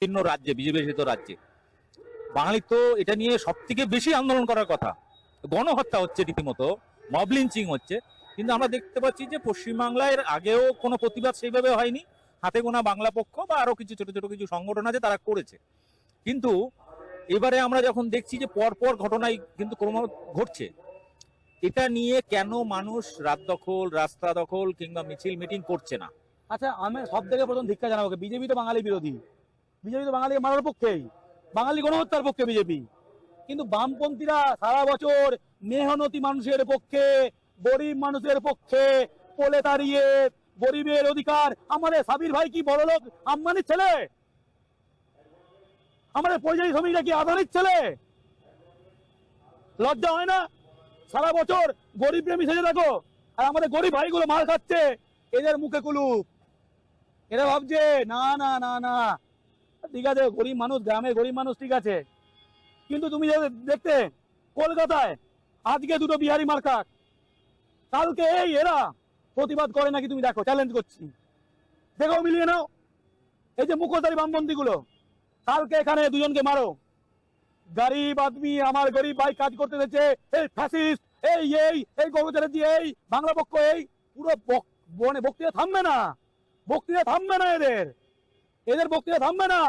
বিভিন্ন রাজ্যে বিজেপি শাসিত রাজ্যে। বাঙালি তো এটা নিয়ে সব থেকে বেশি আন্দোলন করার কথা। গণহত্যা হচ্ছে রীতিমতো মব লিঞ্চিং হচ্ছে। কিন্তু আমরা দেখতে পাচ্ছি যে পশ্চিমবাংলায় আগেও কোনো প্রতিবাদ সেইভাবে হয়নি। হাতে গোনা বাংলা পক্ষ বা আরও কিছু ছোট ছোট কিছু সংগঠন আছে তারা করেছে। কিন্তু এবারে আমরা যখন দেখছি যে পর পর ঘটনাই কিন্তু ক্রম ঘটছে, এটা নিয়ে কেন মানুষ রাত দখল, রাস্তা দখল কিংবা মিছিল, মিটিং করছে না? আচ্ছা আমি সব থেকে প্রথম ধিক্ষা জানাব বিজেপি তো বাঙালি বিরোধী। বিজেপি তো বাঙালি মারার পক্ষেই। বাঙালি গণহত্যার পক্ষে বিজেপি। কিন্তু বামপন্থীরা সারা বছর মেহনতি মানুষের পক্ষে, গরিব মানুষের পক্ষে পোলে দাঁড়িয়ে গরিবের অধিকার। আমাদের সাবির ভাই কি বড় লোক আম্বানির ছেলে? আমাদের পরিযায়ী শ্রমিকরা কি আদানির ছেলে? লজ্জা হয় না? সারা বছর গরিব প্রেমী সেজে থাকো। আর আমাদের গরিব ভাইগুলো মার খাচ্ছে। এদের মুখে কুলুপ। এরা ভাবছে, না না না না। ঠিক আছে, গরিব মানুষ গ্রামের গরিব মানুষ ঠিক আছে। কিন্তু তুমি দেখতে, কলকাতায় আজকে দুটো বিহারি মার্কাট কালকে এই এরা প্রতিবাদ করে নাকি তুমি দেখো চ্যালেঞ্জ করছি। দেখো, মিলিয়ে নাও। এই যে মুখোশধারী বামবন্দি গুলো কালকে এখানে দুজনকে মারো। গরিব আদমি, আমার গরিব ভাই কাজ করতে দিচ্ছে এই ফ্যাসিস্ট এই এই এই গৌরচারের এই, বাংলা পক্ষ, এই, পুরো বনে বক্তৃতা থামবে না। বক্তৃতা থামবে না এদের। এদের বক্তৃতা থামবে না।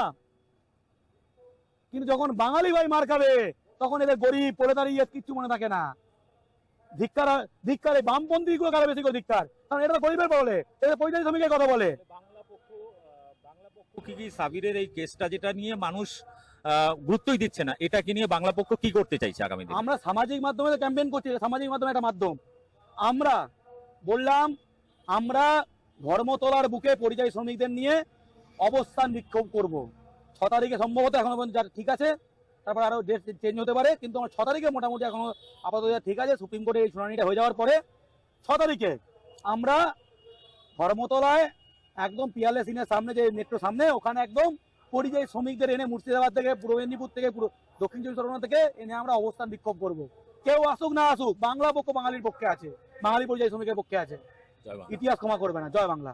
কিন্তু যখন বাঙালি ভাই মার খাবে তখন এদের গরিব পড়ে ইয়ে কিচ্ছু মনে থাকে না। ধিক্কার ধিক্কার বামপন্থী গুলো কারা বেশি করে ধিক্কার? কারণ এটা তো গরিবের বলে এদের পরিযায়ী শ্রমিকের কথা বলে। কি কি সাবিরের এই কেসটা যেটা নিয়ে মানুষ গুরুত্বই দিচ্ছে না এটা কি নিয়ে বাংলা পক্ষ কি করতে চাইছে আগামী দিনে? আমরা সামাজিক মাধ্যমে ক্যাম্পেইন করছি সামাজিক মাধ্যমে একটা মাধ্যম। আমরা বললাম আমরা ধর্মতলার বুকে পরিযায়ী শ্রমিকদের নিয়ে অবস্থান বিক্ষোভ করব। ছ তারিখে সম্ভবত এখনও পর্যন্ত যা ঠিক আছে তারপর আরও ডেট চেঞ্জ হতে পারে কিন্তু আমার ছ তারিখে মোটামুটি এখনও আপাতত যা ঠিক আছে সুপ্রিম কোর্টে এই শুনানিটা হয়ে যাওয়ার পরে ছ তারিখে আমরা ধর্মতলায় একদম পিয়ালে সিনের সামনে যে মেট্রো সামনে ওখানে একদম পরিযায়ী শ্রমিকদের এনে মুর্শিদাবাদ থেকে পূর্ব মেদিনীপুর থেকে পুরো দক্ষিণ চব্বিশ পরগনা থেকে এনে আমরা অবস্থান বিক্ষোভ করব। কেউ আসুক না আসুক বাংলা পক্ষ বাঙালির পক্ষে আছে বাঙালি পরিযায়ী শ্রমিকের পক্ষে আছে। ইতিহাস ক্ষমা করবে না জয় বাংলা।